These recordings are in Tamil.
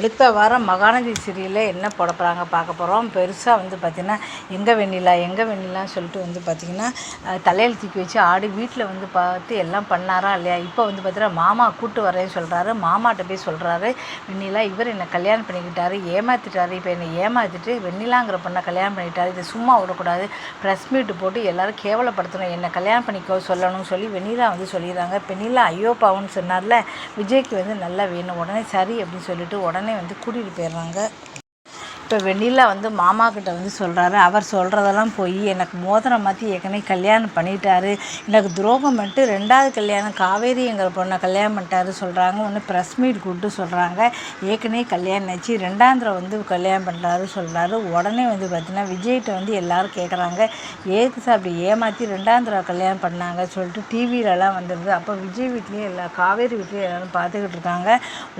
அடுத்த வாரம் மகாநதி சீரியலில் என்ன போட போகிறாங்க பார்க்க போகிறோம் பெருசாக வந்து பார்த்திங்கன்னா எங்கே வெண்ணிலா எங்கே வெண்ணிலான்னு சொல்லிட்டு வந்து பார்த்திங்கன்னா தலையில் தூக்கி வச்சு ஆடி வீட்டில் வந்து பார்த்து எல்லாம் பண்ணாரா இல்லையா? இப்போ வந்து பார்த்தீங்கன்னா மாமா கூட்டு வரேன்னு சொல்கிறாரு மாமாட்ட போய் சொல்கிறாரு வெண்ணிலா இவர் என்னை கல்யாணம் பண்ணிக்கிட்டாரு ஏமாற்றிட்டாரு இப்போ என்னை ஏமாற்றிட்டு வெண்ணிலாங்கிற பொண்ணை கல்யாணம் பண்ணிக்கிட்டாரு இதை சும்மா விடக்கூடாது. ப்ரெஸ் மீட்டு போட்டு எல்லாரும் கேவலப்படுத்தணும். என்னை கல்யாணம் பண்ணிக்கோ சொல்லணும்னு சொல்லி வெண்ணிலா வந்து சொல்லிடுறாங்க. வெண்ணிலா ஐயோ பாவம்னு சொன்னார்ல விஜய்க்கு வந்து நல்லா வேணும். உடனே சரி அப்படின்னு சொல்லிட்டு உடனே வந்து கூட்டிகிட்டு போயிடுறாங்க. இப்போ வெண்ணிலா வந்து மாமா கிட்ட வந்து சொல்கிறாரு அவர் சொல்கிறதெல்லாம் போய் எனக்கு மோதிரம் மாற்றி ஏற்கனவே கல்யாணம் பண்ணிட்டாரு. எனக்கு துரோகம் பண்ணிட்டு ரெண்டாவது கல்யாணம் காவேரிங்கிற பொண்ணை கல்யாணம் பண்ணிட்டாரு சொல்கிறாங்க ஒன்று ப்ரெஸ் மீட் கூப்பிட்டு சொல்கிறாங்க ஏற்கனவே கல்யாணம் ஆச்சு ரெண்டாந்திரம் வந்து கல்யாணம் பண்ணுறாரு சொல்கிறாரு உடனே வந்து பார்த்தீங்கன்னா விஜய்கிட்ட வந்து எல்லாரும் கேட்குறாங்க ஏது சார் அப்படி ஏமாற்றி ரெண்டாந்திரம் கல்யாணம் பண்ணாங்க சொல்லிட்டு டிவியிலலாம் வந்துடுது அப்போ விஜய் வீட்லேயும் எல்லா காவேரி வீட்லேயும் எல்லாரும் பார்த்துக்கிட்டு இருக்காங்க.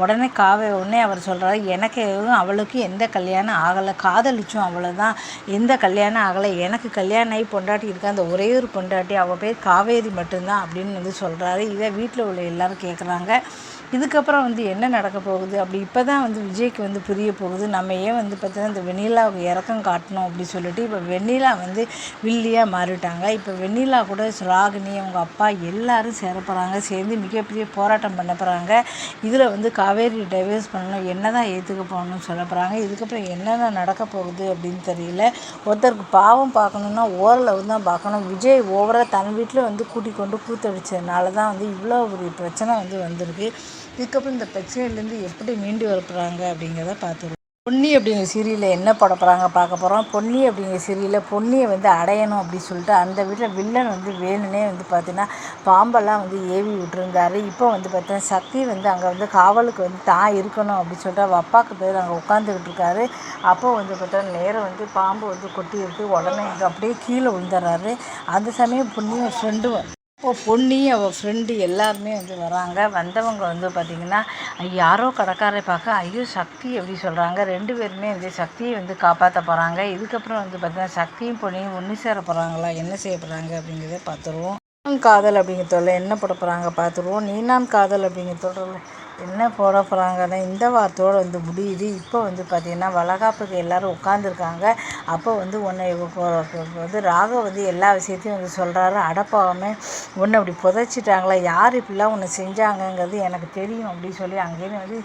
உடனே காவே உடனே அவர் சொல்கிறாரு எனக்கு அவளுக்கு எந்த கல்யாணம் ஆகலை காதலிச்சோம் அவ்வளோதான் எந்த கல்யாணம் ஆகலை? எனக்கு கல்யாணம் ஆகி பொண்டாட்டி இருக்கா? அந்த ஒரே ஒரு பொண்டாட்டி அவள் பேர் காவேரி மட்டும்தான் அப்படின்னு வந்து சொல்கிறாரு இதை வீட்டில் உள்ள எல்லாரும் கேட்குறாங்க இதுக்கப்புறம் வந்து என்ன நடக்க போகுது? அப்படி இப்போ தான் வந்து விஜய்க்கு வந்து புரிய போகுது. நம்ம ஏன் வந்து பார்த்தீங்கன்னா இந்த வெண்ணிலாவுக்கு இறக்கம் காட்டணும் அப்படி சொல்லிட்டு இப்போ வெண்ணிலா வந்து வில்லியாக மாறிட்டாங்க. இப்போ வெண்ணிலா கூட ராகினி அவங்க அப்பா எல்லாரும் சேர சேர்ந்து மிகப்பெரிய போராட்டம் பண்ண போகிறாங்க இதில் வந்து காவேரி டைவர்ஸ் பண்ணணும் என்ன தான் ஏற்றுக்க போகணும்னு சொல்ல போகிறாங்க இதுக்கப்புறம் என்னென்ன நடக்க போகுது அப்படின்னு தெரியல. ஒருத்தருக்கு பாவம் பார்க்கணுன்னா ஓரளவு தான் பார்க்கணும். விஜய் ஓவராக தன் வீட்டில் வந்து கூட்டிக் கொண்டு கூத்தடிச்சதுனால தான் வந்து இவ்வளோ ஒரு பிரச்சனை வந்து வந்திருக்கு. இதுக்கப்புறம் இந்த பிரச்சனையிலேருந்து எப்படி மீண்டு வரப்புறாங்க அப்படிங்கிறத பார்த்துருவோம் பொன்னி அப்படிங்கிற சீரியலில் என்ன பட போகிறாங்க பார்க்க போகிறோம் பொன்னி அப்படிங்கிற சீரியலில் பொன்னியை வந்து அடையணும் அப்படின்னு சொல்லிட்டு அந்த வீட்டில் வில்லன் வந்து வேணுனே வந்து பார்த்தீங்கன்னா பாம்பெல்லாம் வந்து ஏவி விட்டுருந்தாரு. இப்போ வந்து பார்த்தீங்கன்னா சக்தி வந்து அங்கே வந்து காவலுக்கு வந்து தான் இருக்கணும் அப்படின்னு சொல்லிட்டு அவள் அப்பாவுக்கு பேர் அங்கே உட்காந்துக்கிட்டு இருக்காரு. அப்போ வந்து பார்த்தா நேரம் வந்து பாம்பு வந்து கொட்டி இருக்கு உடனே அப்படியே கீழே விழுந்துடுறாரு அந்த சமயம் பொன்னியும் ஃப்ரெண்டு இப்போ பொன்னி அவள் ஃப்ரெண்டு எல்லாருமே வந்து வராங்க. வந்தவங்க வந்து பார்த்திங்கன்னா யாரோ கடைக்காரை பார்க்க ஐயோ சக்தி அப்படி சொல்கிறாங்க ரெண்டு பேருமே வந்து சக்தியை வந்து காப்பாற்ற போகிறாங்க இதுக்கப்புறம் வந்து பார்த்திங்கன்னா சக்தியும் பொன்னியும் ஒன்று சேர போகிறாங்களா என்ன செய்ய போகிறாங்க அப்படிங்கிறத பார்த்துருவோம் காதல் அப்படிங்கிற தொல்லை என்ன போட போகிறாங்க பார்த்துருவோம் நீ காதல் அப்படிங்கிற தொடரில் என்ன போட போகிறாங்கன்னா இந்த வாரத்தோடு வந்து முடியுது. இப்போ வந்து பார்த்திங்கன்னா வளகாப்புக்கு எல்லோரும் உட்காந்துருக்காங்க அப்போ வந்து உன்னை வந்து ராக வந்து எல்லா விஷயத்தையும் வந்து சொல்கிறாரு அடப்பாவமே உன்னை அப்படி புதைச்சிட்டாங்களா யார் இப்படிலாம் ஒன்று செஞ்சாங்கங்கிறது எனக்கு தெரியும் அப்படின்னு சொல்லி அங்கேயும் வந்து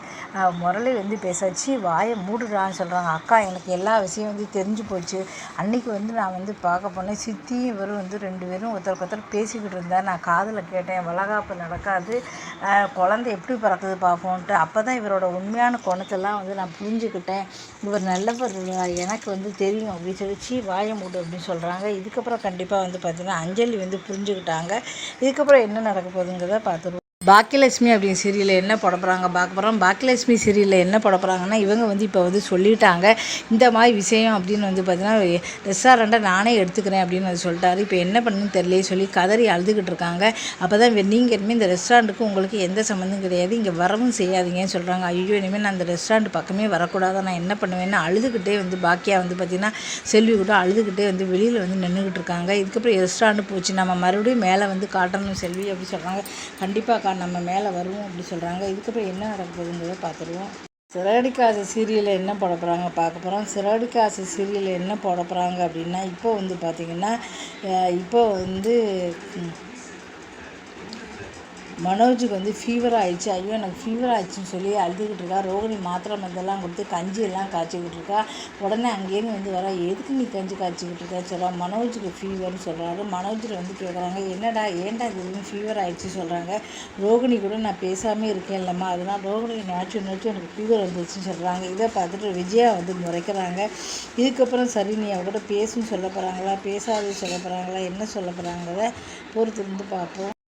முரளி வந்து பேசாச்சு வாயை மூடுறான்னு சொல்கிறாங்க அக்கா எனக்கு எல்லா விஷயம் வந்து தெரிஞ்சு போச்சு. அன்றைக்கி வந்து நான் வந்து பார்க்க போனேன். சித்தியும் இவரும் வந்து ரெண்டு பேரும் ஒருத்தருக்கு ஒருத்தர் பேசிக்கிட்டு இருந்தார். நான் காதில் கேட்டேன். வளகாப்பு நடக்காது. குழந்தை எப்படி பிறக்குது பார்ப்போன்ட்டு அப்போ தான் இவரோட உண்மையான குணத்தெல்லாம் வந்து நான் புரிஞ்சுக்கிட்டேன். இவர் நல்லவர் எனக்கு வந்து தெரியும் அப்படின்னு சொல்லி சீ வாய மூடு அப்படின்னு சொல்கிறாங்க இதுக்கப்புறம் கண்டிப்பாக வந்து பார்த்திங்கன்னா அஞ்சலி வந்து புரிஞ்சுக்கிட்டாங்க. இதுக்கப்புறம் என்ன நடக்க போகுதுங்கிறத பார்த்துருவோம் பாக்கியலட்சுமி அப்படின்னு சீரியலில் என்ன போட போகிறாங்க பார்க்க போகிறோம் பாக்கியலட்சுமி சீரியலில் என்ன போட போகிறாங்கன்னா இவங்க வந்து இப்போ வந்து சொல்லிட்டாங்க. இந்த மாதிரி விஷயம் அப்படின்னு வந்து பார்த்தீங்கன்னா ரெஸ்டாரண்ட்டை நானே எடுத்துக்கிறேன் அப்படின்னு வந்து சொல்லிட்டாரு. இப்போ என்ன பண்ணுன்னு தெரியல சொல்லி கதறி அழுதுகிட்டு இருக்காங்க. அப்போ தான் நீங்கள் இனிமேல் இந்த ரெஸ்டாரண்ட்டுக்கு உங்களுக்கு எந்த சம்மந்தம் கிடையாது. இங்கே வரவும் செய்யாதீங்கன்னு சொல்கிறாங்க ஐயோ இனிமேல் நான் அந்த ரெஸ்டாரண்ட் பக்கமே வரக்கூடாது. நான் என்ன பண்ணுவேன்னு அழுதுகிட்டே வந்து பாக்கியாக வந்து பார்த்திங்கன்னா செல்வி கூட அழுதுகிட்டே வந்து வெளியில் வந்து நின்றுக்கிட்டு இருக்காங்க. இதுக்கப்புறம் ரெஸ்டாரண்ட் போச்சு. நம்ம மறுபடியும் மேலே வந்து காட்டணும் செல்வி அப்படி சொல்கிறாங்க கண்டிப்பாக நம்ம மேலே வருவோம் அப்படி சொல்கிறாங்க இதுக்கப்புறம் என்ன நடக்குதுங்கிறத பார்த்துருவோம் சிறகடிக்காசு சீரியலில் என்ன போட போகிறாங்க பார்க்க போகிறோம் சிறகடிக்காசு சீரியலில் என்ன போட போகிறாங்க அப்படின்னா இப்போ வந்து பார்த்திங்கன்னா இப்போ வந்து மனோஜுக்கு வந்து ஃபீவர் ஆயிடுச்சு. ஐயோ எனக்கு ஃபீவர் ஆயிடுச்சுன்னு சொல்லி அழுதுகிட்டு இருக்கா. ரோகிணி மாத்திரை மருந்தெல்லாம் கொடுத்து கஞ்சி எல்லாம் காய்ச்சிக்கிட்டு இருக்கா. உடனே அங்கேருந்து வந்து வர எதுக்கு நீ கஞ்சி காய்ச்சிக்கிட்டு இருக்கா? சொல்கிறா மனோஜுக்கு ஃபீவர்னு சொல்கிறாரு மனோஜில் வந்து கேட்குறாங்க என்னடா ஏன்டா இதுன்னு ஃபீவர் ஆயிடுச்சு? சொல்கிறாங்க ரோகிணி கூட நான் பேசாமல் இருக்கேன் இல்லைம்மா. அதனால் ரோகிணி நேச்சு நேச்சு எனக்கு ஃபீவர் வந்துருச்சுன்னு சொல்கிறாங்க இதை பார்த்துட்டு விஜயா வந்து முறைக்கிறாங்க. இதுக்கப்புறம் சரி நீ அவ கூட பேசுன்னு சொல்ல போகிறாங்களா பேசாது சொல்ல போகிறாங்களா என்ன சொல்ல போகிறாங்கிறத பொறுத்து இருந்து பார்ப்போம்.